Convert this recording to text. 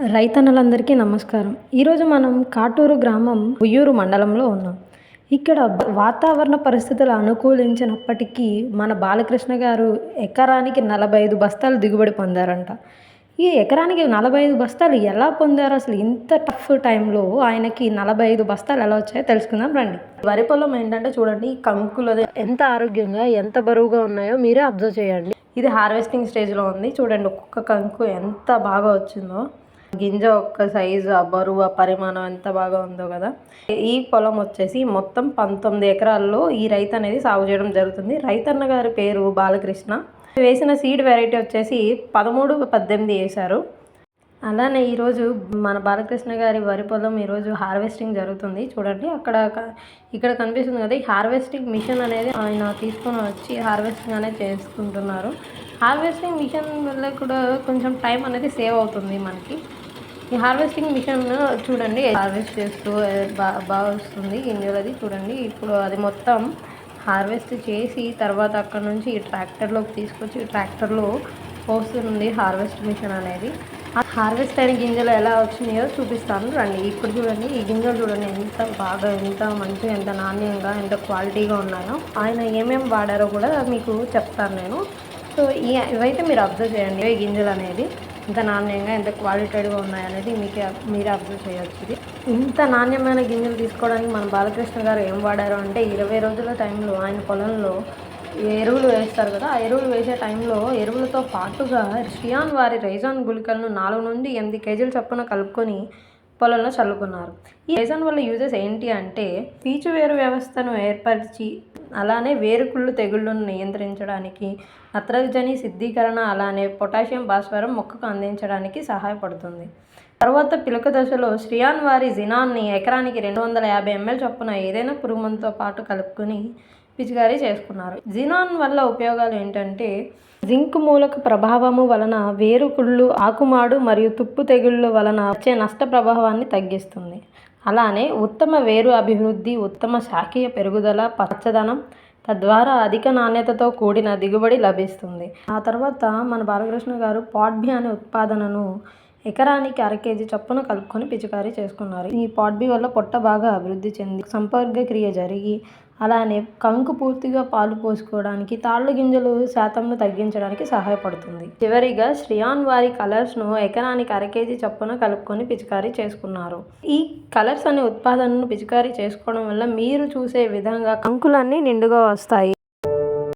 రైతన్నలందరికీ నమస్కారం. ఈరోజు మనం కాటూరు గ్రామం ఉయ్యూరు మండలంలో ఉన్నాం. ఇక్కడ వాతావరణ పరిస్థితులు అనుకూలించినప్పటికీ మన బాలకృష్ణ గారు ఎకరానికి నలభై ఐదు బస్తాలు దిగుబడి పొందారంట. ఈ ఎకరానికి నలభై ఐదు బస్తాలు ఎలా పొందారు? అసలు ఇంత టఫ్ టైంలో ఆయనకి నలభై ఐదు బస్తాలు ఎలా వచ్చాయో తెలుసుకుందాం రండి. వరి పొలం ఏంటంటే చూడండి కంకులు ఎంత ఆరోగ్యంగా ఎంత బరువుగా ఉన్నాయో మీరే అబ్జర్వ్ చేయండి. ఇది హార్వెస్టింగ్ స్టేజ్లో ఉంది. చూడండి ఒక్కొక్క కంకు ఎంత బాగా వచ్చిందో. గింజ ఒక్క సైజు ఆ బరువు ఆ పరిమాణం ఎంత బాగా ఉందో కదా. ఈ పొలం వచ్చేసి మొత్తం పంతొమ్మిది ఎకరాల్లో ఈ రైతు అనేది సాగు చేయడం జరుగుతుంది. రైతన్న గారి పేరు బాలకృష్ణ. వేసిన సీడ్ వెరైటీ వచ్చేసి పదమూడు పద్దెనిమిది వేశారు. అలానే ఈరోజు మన బాలకృష్ణ గారి వరి పొలం ఈరోజు హార్వెస్టింగ్ జరుగుతుంది. చూడండి అక్కడ ఇక్కడ కనిపిస్తుంది కదా ఈ హార్వెస్టింగ్ మిషన్ అనేది ఆయన తీసుకొని వచ్చి హార్వెస్టింగ్ అనేది చేసుకుంటున్నారు. హార్వెస్టింగ్ మిషన్ వల్ల కూడా కొంచెం టైం అనేది సేవ్ అవుతుంది మనకి. ఈ హార్వెస్టింగ్ మిషన్ చూడండి హార్వెస్ట్ చేస్తూ బాగా బాగా వస్తుంది. గింజలది చూడండి. ఇప్పుడు అది మొత్తం హార్వెస్ట్ చేసి తర్వాత అక్కడ నుంచి ఈ ట్రాక్టర్లోకి తీసుకొచ్చి ట్రాక్టర్లో పోస్తుంది హార్వెస్ట్ మిషన్ అనేది. ఆ హార్వెస్ట్ అయిన గింజలు ఎలా వచ్చినాయో చూపిస్తాను. రండి ఇప్పుడు చూడండి. ఈ గింజలు చూడండి ఎంత బాగా ఎంత మంచిగా ఎంత నాణ్యంగా ఎంత క్వాలిటీగా ఉన్నాయో. ఆయన ఏమేమి వాడారో కూడా మీకు చెప్తాను నేను. సో ఈ ఇవైతే మీరు అబ్జర్వ్ చేయండి. ఈ గింజలు అనేది ఇంత నాణ్యంగా ఎంత క్వాలిటెడ్గా ఉన్నాయనేది మీకు మీరే అబ్జర్వ్ చేయొచ్చు ఇది. ఇంత నాణ్యమైన గింజలు తీసుకోవడానికి మన బాలకృష్ణ గారు ఏం వాడారు అంటే ఇరవై రోజుల టైంలో ఆయన పొలంలో ఎరువులు వేస్తారు కదా ఆ ఎరువులు వేసే టైంలో ఎరువులతో పాటుగా షియాన్ వారి రైజాన్ గుళికలను నాలుగు నుండి ఎనిమిది కేజీల చొప్పున కలుపుకొని పొలంలో చల్లుకున్నారు. ఈ రైజాన్ వల్ల యూజెస్ ఏంటి అంటే పీచు వేరు వ్యవస్థను ఏర్పరిచి అలానే వేరుకుళ్ళు తెగుళ్ళను నియంత్రించడానికి నత్రజని సిద్ధీకరణ అలానే పొటాషియం భాస్వరం మొక్కకు అందించడానికి సహాయపడుతుంది. తర్వాత పిలక దశలో శ్రియాన్ వారి జినాన్ని ఎకరానికి రెండు వందల యాభై ఎంఎల్ చొప్పున ఏదైనా పురుగుమంతో పాటు కలుపుకొని పిచికారీ చేసుకున్నారు. జినాన్ వల్ల ఉపయోగాలు ఏంటంటే జింక్ మూలక ప్రభావము వలన వేరుకుళ్ళు ఆకుమాడు మరియు తుప్పు తెగుళ్ళు వలన వచ్చే నష్ట ప్రభావాన్ని తగ్గిస్తుంది. అలానే ఉత్తమ వేరు అభివృద్ధి ఉత్తమ శాఖీయ పెరుగుదల పచ్చదనం తద్వారా అధిక నాణ్యతతో కూడిన దిగుబడి లభిస్తుంది. ఆ తర్వాత మన బాలకృష్ణ గారు పాడ్బి అనే ఉత్పాదనను ఎకరానికి అర కేజీ చొప్పున కలుపుకొని పిచికారీ చేసుకున్నారు. ఈ పాడ్బి వల్ల పొట్ట బాగా అభివృద్ధి చెంది సంపర్క క్రియ జరిగి అలానే కంకు పూర్తిగా పాలు పోసుకోవడానికి తాళ్ళు గింజలు శాతంను తగ్గించడానికి సహాయపడుతుంది. చివరిగా శ్రియాన్ వారి కలర్స్ను ఎకరానికి అర కేజీ చొప్పున కలుపుకొని పిచికారీ చేసుకున్నారు. ఈ కలర్స్ అనే ఉత్పాదనను పిచికారీ చేసుకోవడం వల్ల మీరు చూసే విధంగా కంకులన్నీ నిండుగా వస్తాయి.